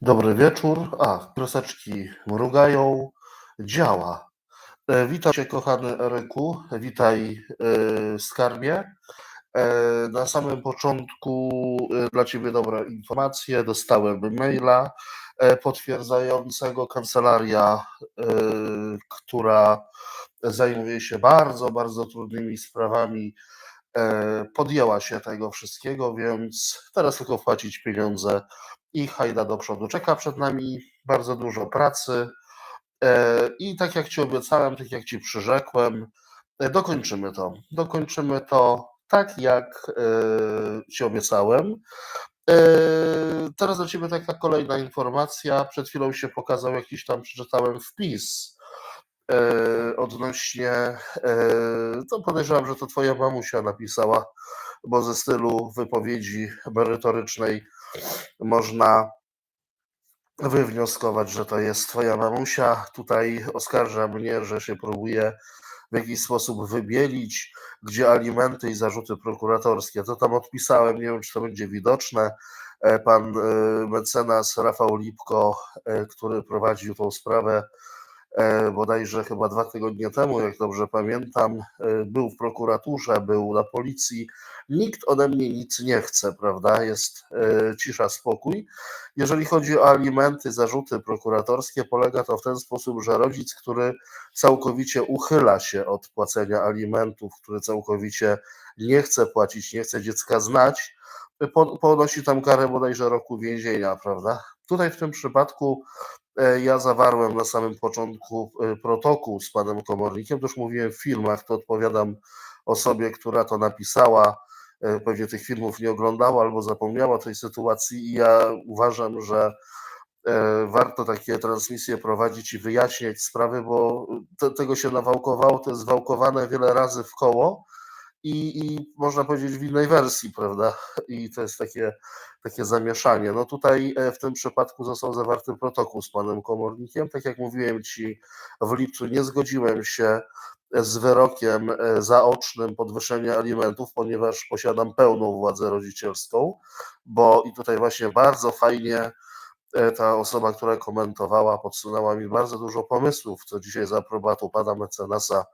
Dobry wieczór. A, kreseczki mrugają. Działa. E, Witam cię, kochany Eryku. Witaj, e, skarbie. E, Na samym początku e, dla ciebie dobre informacje. Dostałem maila e, potwierdzającego kancelaria, która zajmuje się bardzo, bardzo trudnymi sprawami, podjęła się tego wszystkiego, więc teraz tylko wpłacić pieniądze i hajda do przodu. Czeka przed nami bardzo dużo pracy e, i tak jak Ci obiecałem, tak jak Ci przyrzekłem, e, dokończymy to. Dokończymy to tak, jak e, Ci obiecałem. Teraz do Ciebie taka kolejna informacja. Przed chwilą się pokazał jakiś tam, przeczytałem wpis odnośnie, to podejrzewam, że to Twoja mamusia napisała, bo ze stylu wypowiedzi merytorycznej można wywnioskować, że to jest twoja mamusia. Tutaj oskarża mnie, że się próbuje w jakiś sposób wybielić, gdzie alimenty i zarzuty prokuratorskie. To tam odpisałem, nie wiem, czy to będzie widoczne. E, Pan e, mecenas Rafał Lipko, e, który prowadził tą sprawę bodajże chyba dwa tygodnie temu, jak dobrze pamiętam, e, był w prokuraturze, był na policji. Nikt ode mnie nic nie chce, prawda? Jest e, cisza, spokój. Jeżeli chodzi o alimenty, zarzuty prokuratorskie, polega to w ten sposób, że rodzic, który całkowicie uchyla się od płacenia alimentów, który całkowicie nie chce płacić, nie chce dziecka znać, po- ponosi tam karę bodajże roku więzienia, prawda? Tutaj w tym przypadku e, ja zawarłem na samym początku e, protokół z panem komornikiem, już mówiłem w filmach, to odpowiadam osobie, która to napisała, e, pewnie tych filmów nie oglądała albo zapomniała tej sytuacji i ja uważam, że warto takie transmisje prowadzić i wyjaśniać sprawy, bo te, tego się nawałkowało, to jest wałkowane wiele razy w koło i, i można powiedzieć w innej wersji, prawda? I to jest takie, takie zamieszanie. No tutaj e, w tym przypadku został zawarty protokół z panem komornikiem. Tak jak mówiłem ci w lipcu, nie zgodziłem się z wyrokiem e, zaocznym podwyższenia alimentów, ponieważ posiadam pełną władzę rodzicielską, bo i tutaj właśnie bardzo fajnie e, ta osoba, która komentowała, podsunęła mi bardzo dużo pomysłów, co dzisiaj za aprobatą pana mecenasa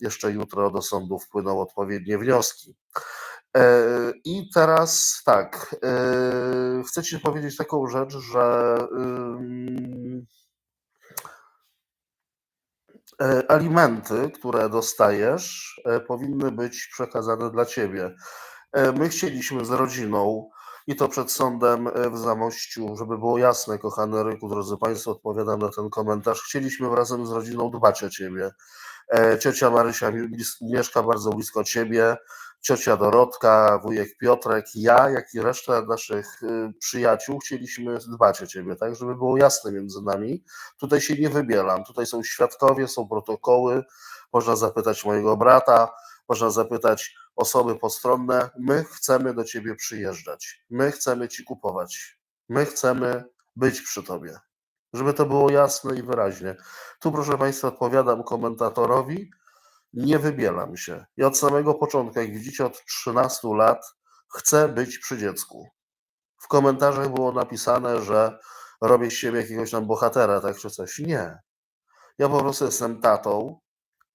jeszcze jutro do sądu wpłyną odpowiednie wnioski. E, I teraz tak, e, chcę Ci powiedzieć taką rzecz, że e, alimenty, które dostajesz, powinny być przekazane dla Ciebie. My chcieliśmy z rodziną i to przed sądem w Zamościu, żeby było jasne, kochany Ryku, drodzy Państwo, odpowiadam na ten komentarz. Chcieliśmy razem z rodziną dbać o Ciebie. E, Ciocia Marysia mieszka bardzo blisko Ciebie, ciocia Dorotka, wujek Piotrek, ja, jak i reszta naszych y, przyjaciół chcieliśmy dbać o Ciebie, tak, żeby było jasne między nami. Tutaj się nie wybieram, tutaj są świadkowie, są protokoły, można zapytać mojego brata, można zapytać osoby postronne. My chcemy do Ciebie przyjeżdżać, my chcemy Ci kupować, my chcemy być przy Tobie. Żeby to było jasne i wyraźnie. Tu, proszę Państwa, odpowiadam komentatorowi, nie wybieram się. Ja od samego początku, jak widzicie, od 13 lat chcę być przy dziecku. W komentarzach było napisane, że robię z siebie jakiegoś tam bohatera, tak czy coś. Nie. Ja po prostu jestem tatą.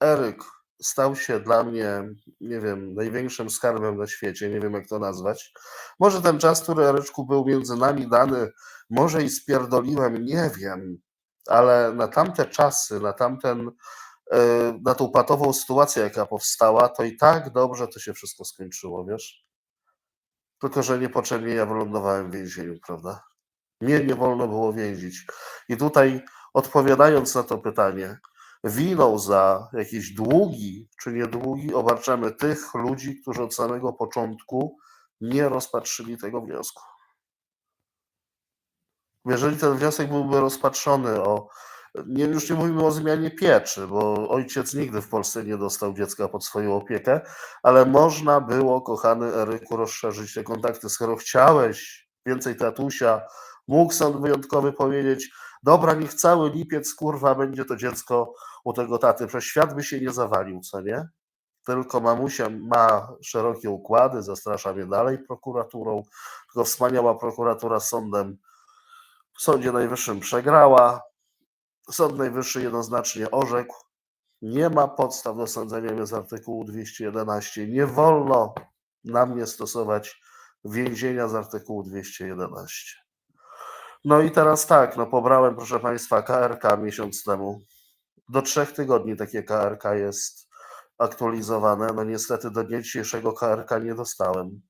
Eryk stał się dla mnie, nie wiem, największym skarbem na świecie, nie wiem jak to nazwać. Może ten czas, który Eryczku był między nami dany, może i spierdoliłem, nie wiem, ale na tamte czasy, na tamten, e, na tą patową sytuację, jaka powstała, to i tak dobrze to się wszystko skończyło, wiesz? Tylko, że niepotrzebnie ja wylądowałem w więzieniu, prawda? Mnie nie wolno było więzić. I tutaj odpowiadając na to pytanie, winą za jakieś długi czy niedługi obarczamy tych ludzi, którzy od samego początku nie rozpatrzyli tego wniosku. Jeżeli ten wniosek byłby rozpatrzony o, nie, już nie mówimy o zmianie pieczy, bo ojciec nigdy w Polsce nie dostał dziecka pod swoją opiekę, ale można było, kochany Eryku, rozszerzyć te kontakty, skoro chciałeś więcej tatusia, mógł sąd wyjątkowy powiedzieć, dobra, niech cały lipiec, kurwa, będzie to dziecko u tego taty, przecież świat by się nie zawalił, co nie? Tylko mamusia ma szerokie układy, zastrasza mnie dalej prokuraturą, tylko wspaniała prokuratura sądem w Sądzie Najwyższym przegrała. Sąd Najwyższy jednoznacznie orzekł, nie ma podstaw do sądzenia mnie z artykułu 211. Nie wolno na mnie stosować więzienia z artykułu 211. No i teraz tak, no pobrałem, proszę Państwa, KRK miesiąc temu. Do trzech tygodni takie KRK jest aktualizowane. No niestety do dnia dzisiejszego KRK nie dostałem.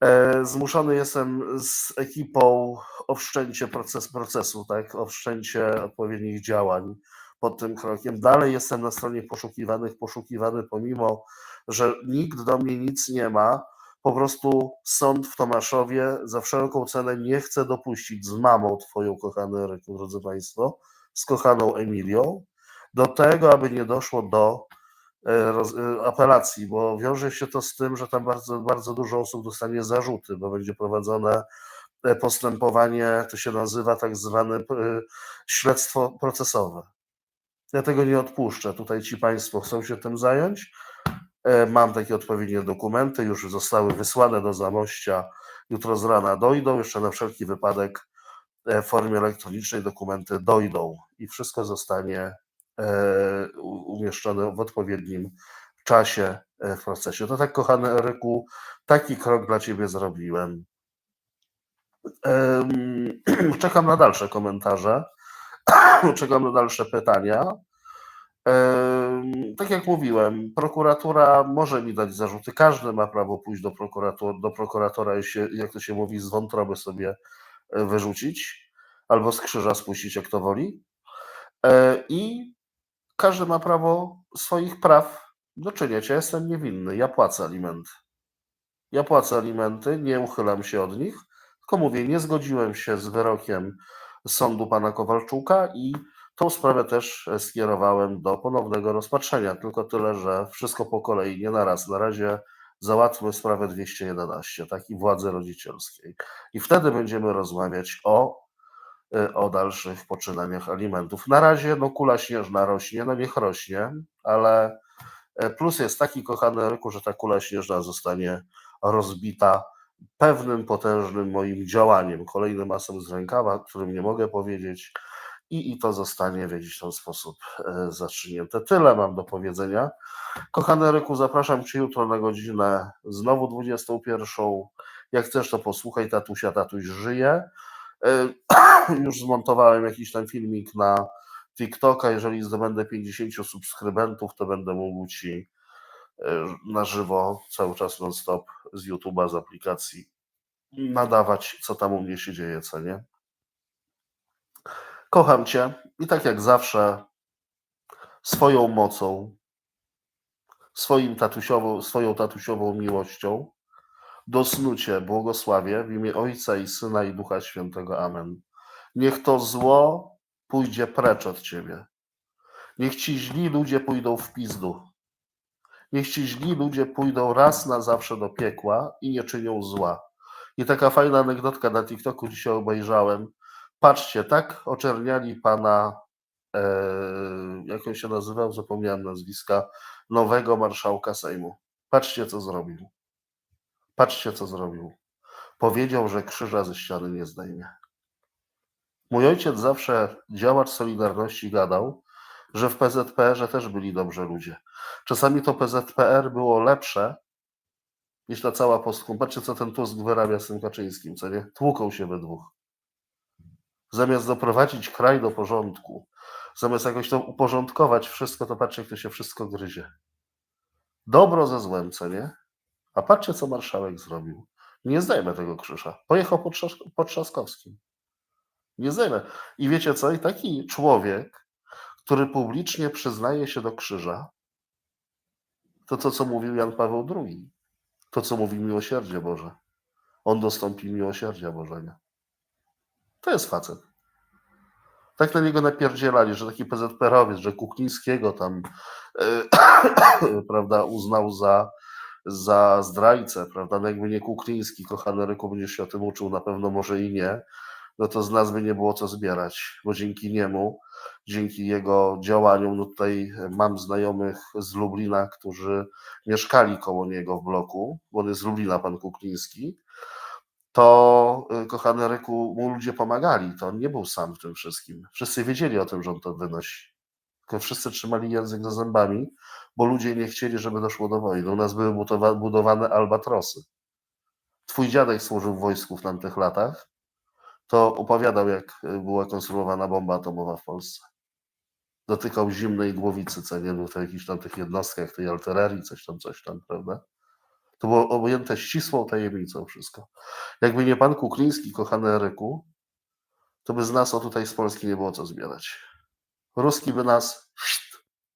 E, Zmuszony jestem z ekipą o wszczęcie proces, procesu, tak, o wszczęcie odpowiednich działań pod tym krokiem. Dalej jestem na stronie poszukiwanych, poszukiwany, pomimo że nikt do mnie nic nie ma. Po prostu sąd w Tomaszowie za wszelką cenę nie chce dopuścić z mamą twoją, kochany Eryku, drodzy Państwo, z kochaną Emilią, do tego, aby nie doszło do e, e, apelacji, bo wiąże się to z tym, że tam bardzo, bardzo dużo osób dostanie zarzuty, bo będzie prowadzone e, postępowanie, to się nazywa tak zwane śledztwo procesowe. Ja tego nie odpuszczę. Tutaj ci Państwo chcą się tym zająć. Mam takie odpowiednie dokumenty, już zostały wysłane do Zamościa. Jutro z rana dojdą, jeszcze na wszelki wypadek formie elektronicznej dokumenty dojdą i wszystko zostanie e, umieszczone w odpowiednim czasie e, w procesie. To tak, kochany Eryku, taki krok dla Ciebie zrobiłem. Em, Czekam na dalsze komentarze, czekam na dalsze pytania. Tak jak mówiłem, prokuratura może mi dać zarzuty. Każdy ma prawo pójść do, prokurator, do prokuratora jak to się mówi, z wątroby sobie e, wyrzucić albo z krzyża spuścić, jak to woli. E, I każdy ma prawo swoich praw doczyniać. Ja jestem niewinny, ja płacę alimenty. Ja płacę alimenty, nie uchylam się od nich, tylko mówię, nie zgodziłem się z wyrokiem sądu pana Kowalczuka i tą sprawę też skierowałem do ponownego rozpatrzenia. Tylko tyle, że wszystko po kolei, nie na raz. Na razie załatwmy sprawę 211, tak i władzy rodzicielskiej. I wtedy będziemy rozmawiać o, e, o dalszych poczynaniach alimentów. Na razie no, kula śnieżna rośnie, no niech rośnie, ale e, plus jest taki, kochany Ryku, że ta kula śnieżna zostanie rozbita pewnym potężnym moim działaniem, kolejnym asem z rękawa, którym nie mogę powiedzieć, i, i to zostanie w jakiś tam sposób e, zacznięte. Tyle mam do powiedzenia. Kochany Ryku, zapraszam Cię jutro na godzinę znowu 21. Jak chcesz, to posłuchaj tatusia, tatuś żyje. E, Już zmontowałem jakiś tam filmik na TikToka. Jeżeli zdobędę 50 subskrybentów, to będę mógł Ci e, na żywo, cały czas non-stop z YouTube'a, z aplikacji nadawać, co tam u mnie się dzieje, co nie? Kocham Cię i tak jak zawsze swoją mocą, swoim tatusiową, swoją tatusiową miłością do snu Cię błogosławię w imię Ojca i Syna i Ducha Świętego. Amen. Niech to zło pójdzie precz od Ciebie. Niech Ci źli ludzie pójdą w pizdu. Niech Ci źli ludzie pójdą raz na zawsze do piekła i nie czynią zła. I taka fajna anegdotka na TikToku dzisiaj obejrzałem. Patrzcie, tak oczerniali pana, e, jak on się nazywał, zapomniałem nazwiska, nowego marszałka Sejmu. Patrzcie, co zrobił. Patrzcie, co zrobił. Powiedział, że krzyża ze ściany nie zdejmie. Mój ojciec zawsze, działacz Solidarności, gadał, że w PZPR-ze też byli dobrzy ludzie. Czasami to PZPR było lepsze niż ta cała postkum. Patrzcie, co ten Tusk wyrabia z tym Kaczyńskim, co nie? Tłuką się we dwóch. Zamiast doprowadzić kraj do porządku, zamiast jakoś to uporządkować wszystko, to patrzcie, jak to się wszystko gryzie. Dobro ze złem, co nie? A patrzcie, co marszałek zrobił. Nie zdejmę tego krzyża. Pojechał po, Trzask- Trzaskowskim. Nie zdejmę. I wiecie co? I taki człowiek, który publicznie przyznaje się do krzyża, to to, co mówił Jan Paweł II, to, co mówi miłosierdzie Boże. On dostąpi miłosierdzia Bożego. To jest facet. Tak na niego napierdzielali, że taki PZPR-owiec, że Kuklińskiego tam e, prawda, uznał za, za zdrajcę, prawda, no jakby nie Kukliński, kochany Ryku, będziesz się o tym uczył, na pewno może i nie, no to z nas by nie było co zbierać, bo dzięki niemu, dzięki jego działaniom, no tutaj mam znajomych z Lublina, którzy mieszkali koło niego w bloku, bo on jest z Lublina, pan Kukliński, to y, kochany Ryku, mu ludzie pomagali. To on nie był sam w tym wszystkim. Wszyscy wiedzieli o tym, że on to wynosi. Tylko wszyscy trzymali język za zębami, bo ludzie nie chcieli, żeby doszło do wojny. U nas były budowa- budowane albatrosy. Twój dziadek służył w wojsku w tamtych latach. To opowiadał, jak y, była konstruowana bomba atomowa w Polsce. Dotykał zimnej głowicy, co nie był to jakichś tam tych jednostkach, tej artylerii, coś tam, coś tam, prawda? To było objęte ścisłą tajemnicą wszystko. Jakby nie pan Kukliński, kochany Eryku, to by z nas o tutaj z Polski nie było co zbierać. Ruski by nas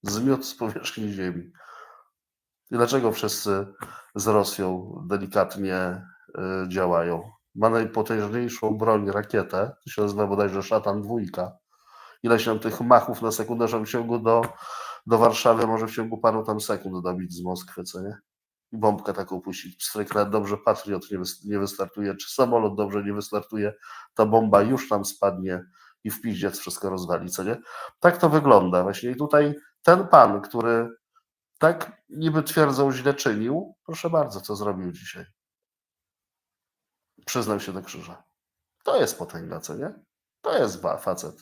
zmiótł z powierzchni ziemi. I dlaczego wszyscy z Rosją delikatnie y, działają? Ma najpotężniejszą broń, rakietę, to się nazywa bodajże Szatan dwójka. Ileś tam tych machów na w ciągu do, do Warszawy może w ciągu paru tam sekund dobić z Moskwy, co nie? Bombkę taką puścić. Stryk nawet dobrze Patriot nie, nie wystartuje, czy samolot dobrze nie wystartuje, ta bomba już tam spadnie i w piździec wszystko rozwali, co nie? Tak to wygląda właśnie. I tutaj ten pan, który tak niby twierdzą źle czynił, proszę bardzo, co zrobił dzisiaj. Przyznał się do krzyża. To jest potęga, co nie? To jest facet.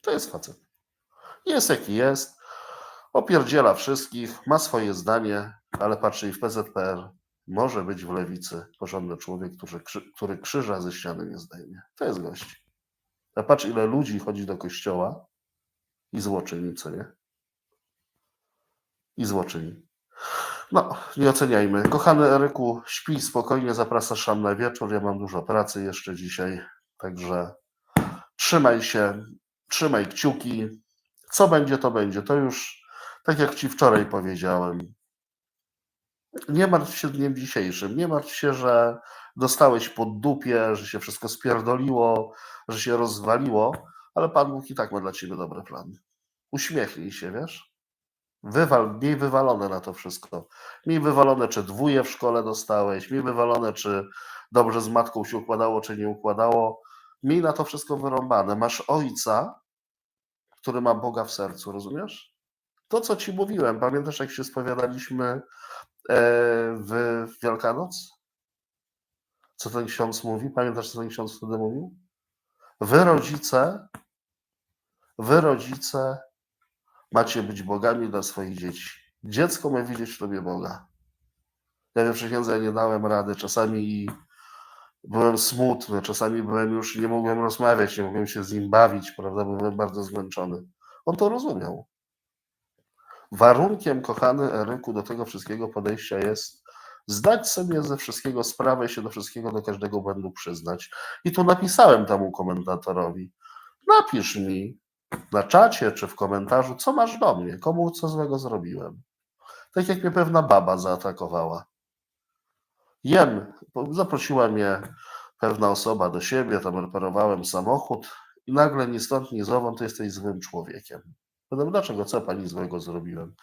To jest facet. Jest jaki jest, opierdziela wszystkich, ma swoje zdanie, ale patrzy i w PZPR może być w lewicy porządny człowiek, który, który krzyża ze ściany nie zdejmie. To jest gość. A patrz, ile ludzi chodzi do kościoła i złoczyni, nie? I złoczyni. No, nie oceniajmy. Kochany Eryku, śpij spokojnie, zapraszam na wieczór. Ja mam dużo pracy jeszcze dzisiaj, także trzymaj się, trzymaj kciuki. Co będzie, to będzie. To już, tak jak Ci wczoraj powiedziałem, nie martw się dniem dzisiejszym. Nie martw się, że dostałeś pod dupie, że się wszystko spierdoliło, że się rozwaliło, ale Pan Bóg i tak ma dla Ciebie dobry plan. Uśmiechnij się, wiesz? Wywal, miej wywalone na to wszystko. Miej wywalone, czy dwóje w szkole dostałeś, miej wywalone, czy dobrze z matką się układało, czy nie układało. Miej na to wszystko wyrąbane. Masz ojca, który ma Boga w sercu, rozumiesz? To, co ci mówiłem, pamiętasz, jak się spowiadaliśmy e, w Wielkanoc? Co ten ksiądz mówi? Pamiętasz, co ten ksiądz wtedy mówił? Wy rodzice, wy rodzice macie być bogami dla swoich dzieci. Dziecko ma widzieć w tobie Boga. Ja wiem, księdze ja nie dałem rady. Czasami i byłem smutny, czasami byłem już, nie mogłem rozmawiać, nie mogłem się z nim bawić, prawda, byłem bardzo zmęczony. On to rozumiał. Warunkiem, kochany Eryku, do tego wszystkiego podejścia jest zdać sobie ze wszystkiego sprawę i się do wszystkiego, do każdego błędu przyznać. I tu napisałem temu komentatorowi, napisz mi na czacie czy w komentarzu, co masz do mnie, komu co złego zrobiłem. Tak jak mnie pewna baba zaatakowała. Jem, zaprosiła mnie pewna osoba do siebie, tam reperowałem samochód i nagle ni stąd, ni zowąd ty jesteś złym człowiekiem. Pytam, dlaczego, co pani złego zrobiłem?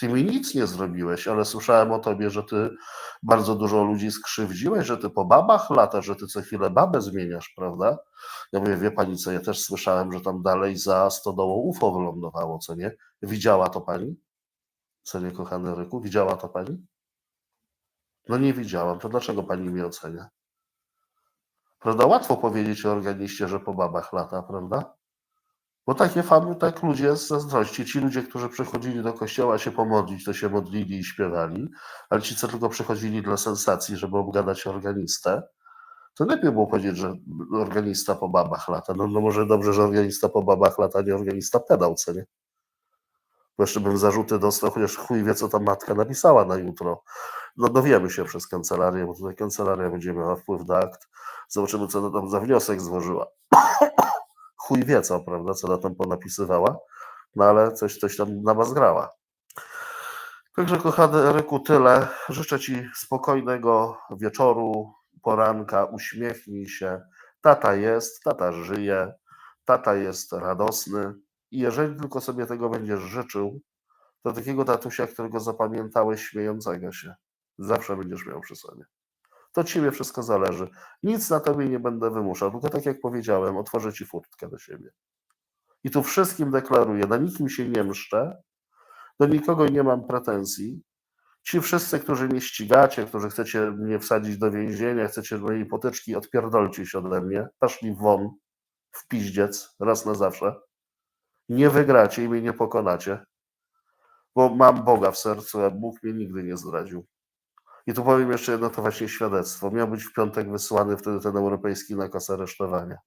Ty mi nic nie zrobiłeś, ale słyszałem o tobie, że ty bardzo dużo ludzi skrzywdziłeś, że ty po babach lata, że ty co chwilę babę zmieniasz, prawda? Ja mówię, wie pani co, ja też słyszałem, że tam dalej za stodołą UFO wylądowało, co nie? Widziała to pani? Co nie, kochany Ryku? Widziała to pani? No nie widziałam, to dlaczego pani mnie ocenia? Prawda? Łatwo powiedzieć o organiście, że po babach lata, prawda? Bo takie famy, tak ludzie z zazdrości. Ci ludzie, którzy przychodzili do kościoła się pomodlić, to się modlili i śpiewali, ale ci, co tylko przychodzili dla sensacji, żeby obgadać organistę, to lepiej było powiedzieć, że organista po babach lata. No, no może dobrze, że organista po babach lata, nie organista pedał, co nie? Bo jeszcze bym zarzuty dostał, chociaż chuj wie, co ta matka napisała na jutro. No dowiemy się przez kancelarię, bo tutaj kancelaria będzie miała wpływ na akt. Zobaczymy, co tam za wniosek złożyła. Chuj wie co, prawda, co ona tam ponapisywała, no ale coś, coś tam na was grała. Także kochany Eryku, tyle. Życzę Ci spokojnego wieczoru, poranka, uśmiechnij się. Tata jest, tata żyje, tata jest radosny i jeżeli tylko sobie tego będziesz życzył, to takiego tatusia, którego zapamiętałeś śmiejącego się, zawsze będziesz miał przy sobie. To od Ciebie wszystko zależy. Nic na Tobie nie będę wymuszał, tylko tak jak powiedziałem, otworzę Ci furtkę do siebie. I tu wszystkim deklaruję, na nikim się nie mszczę, do nikogo nie mam pretensji Ci wszyscy, którzy mnie ścigacie, którzy chcecie mnie wsadzić do więzienia, chcecie mojej potyczki, odpierdolcie się ode mnie, paszli won, w piździec, raz na zawsze. Nie wygracie i mnie nie pokonacie, bo mam Boga w sercu, a Bóg mnie nigdy nie zdradził. I tu powiem jeszcze jedno, to właśnie świadectwo. Miał być w piątek wysłany wtedy ten europejski nakaz aresztowania.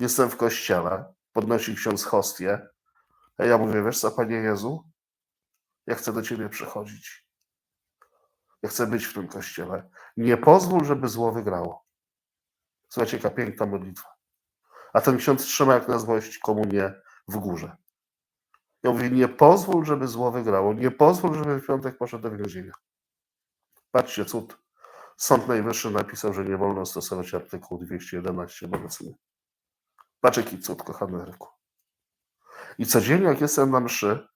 Jestem w kościele, podnosi ksiądz hostię, a ja mówię, wiesz co, Panie Jezu, ja chcę do Ciebie przychodzić. Ja chcę być w tym kościele. Nie pozwól, żeby zło wygrało. Słuchajcie, jaka piękna modlitwa. A ten ksiądz trzyma jak na złość komunię w górze. Ja mówię, nie pozwól, żeby zło wygrało. Nie pozwól, żeby w piątek poszedł do więzienia. Patrzcie, cud. Sąd Najwyższy napisał, że nie wolno stosować artykułu 211 wobec mnie. Patrz jaki cud, kochany Eryku. I codziennie, jak jestem na mszy,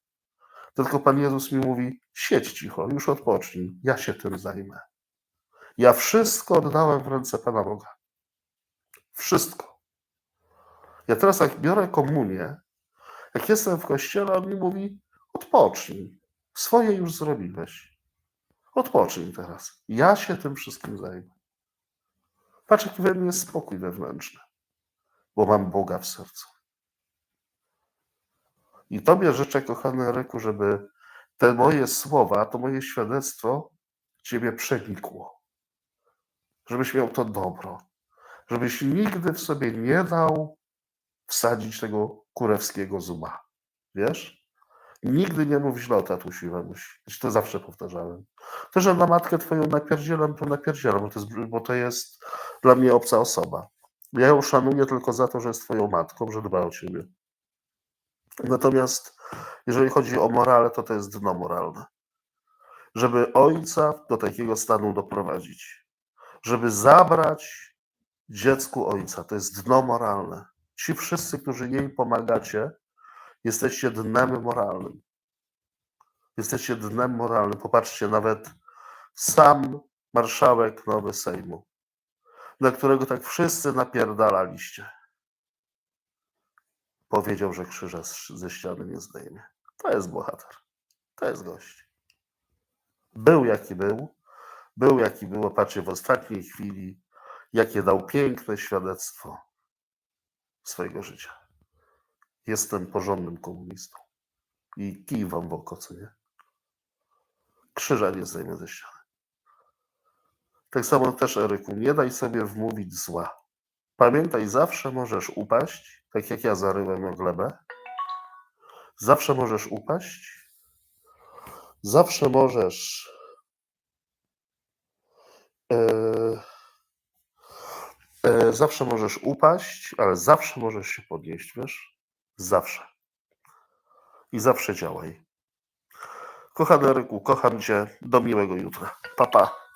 tylko Pan Jezus mi mówi, siedź cicho, już odpocznij, ja się tym zajmę. Ja wszystko oddałem w ręce Pana Boga. Wszystko. Ja teraz jak biorę komunię, jak jestem w kościele, on mi mówi, odpocznij, swoje już zrobiłeś. Odpocznij teraz. Ja się tym wszystkim zajmę. Patrz, jaki we mnie spokój wewnętrzny, bo mam Boga w sercu. I Tobie życzę, kochany Eryku, żeby te moje słowa, to moje świadectwo Ciebie przenikło. Żebyś miał to dobro. Żebyś nigdy w sobie nie dał wsadzić tego kurewskiego zuba. Wiesz? Nigdy nie mów źle o tatusi i mamusi. To zawsze powtarzałem. To, że na matkę twoją napierdzielam, to napierdzielam, bo to jest, bo to jest dla mnie obca osoba. Ja ją szanuję tylko za to, że jest twoją matką, że dba o ciebie. Natomiast jeżeli chodzi o morale, to to jest dno moralne. Żeby ojca do takiego stanu doprowadzić, żeby zabrać dziecku ojca, to jest dno moralne. Ci wszyscy, którzy jej pomagacie, jesteście dnem moralnym. Jesteście dnem moralnym. Popatrzcie, nawet sam marszałek Nowy Sejmu, na którego tak wszyscy napierdalaliście, powiedział, że krzyża ze ściany nie zdejmie. To jest bohater. To jest gość. Był jaki był, był jaki był, patrzcie, w ostatniej chwili, jakie dał piękne świadectwo swojego życia. Jestem porządnym komunistą. I kij wam w oko, co nie? Krzyża nie zdejmę ze ściany. Tak samo też, Eryku, nie daj sobie wmówić zła. Pamiętaj, zawsze możesz upaść, tak jak ja zaryłem o glebę. Zawsze możesz upaść. Zawsze możesz. e, e, zawsze możesz upaść, ale zawsze możesz się podnieść, wiesz? Zawsze. I zawsze działaj. Kochany tak. Eryku, kocham Cię. Do miłego jutra. Papa. Pa.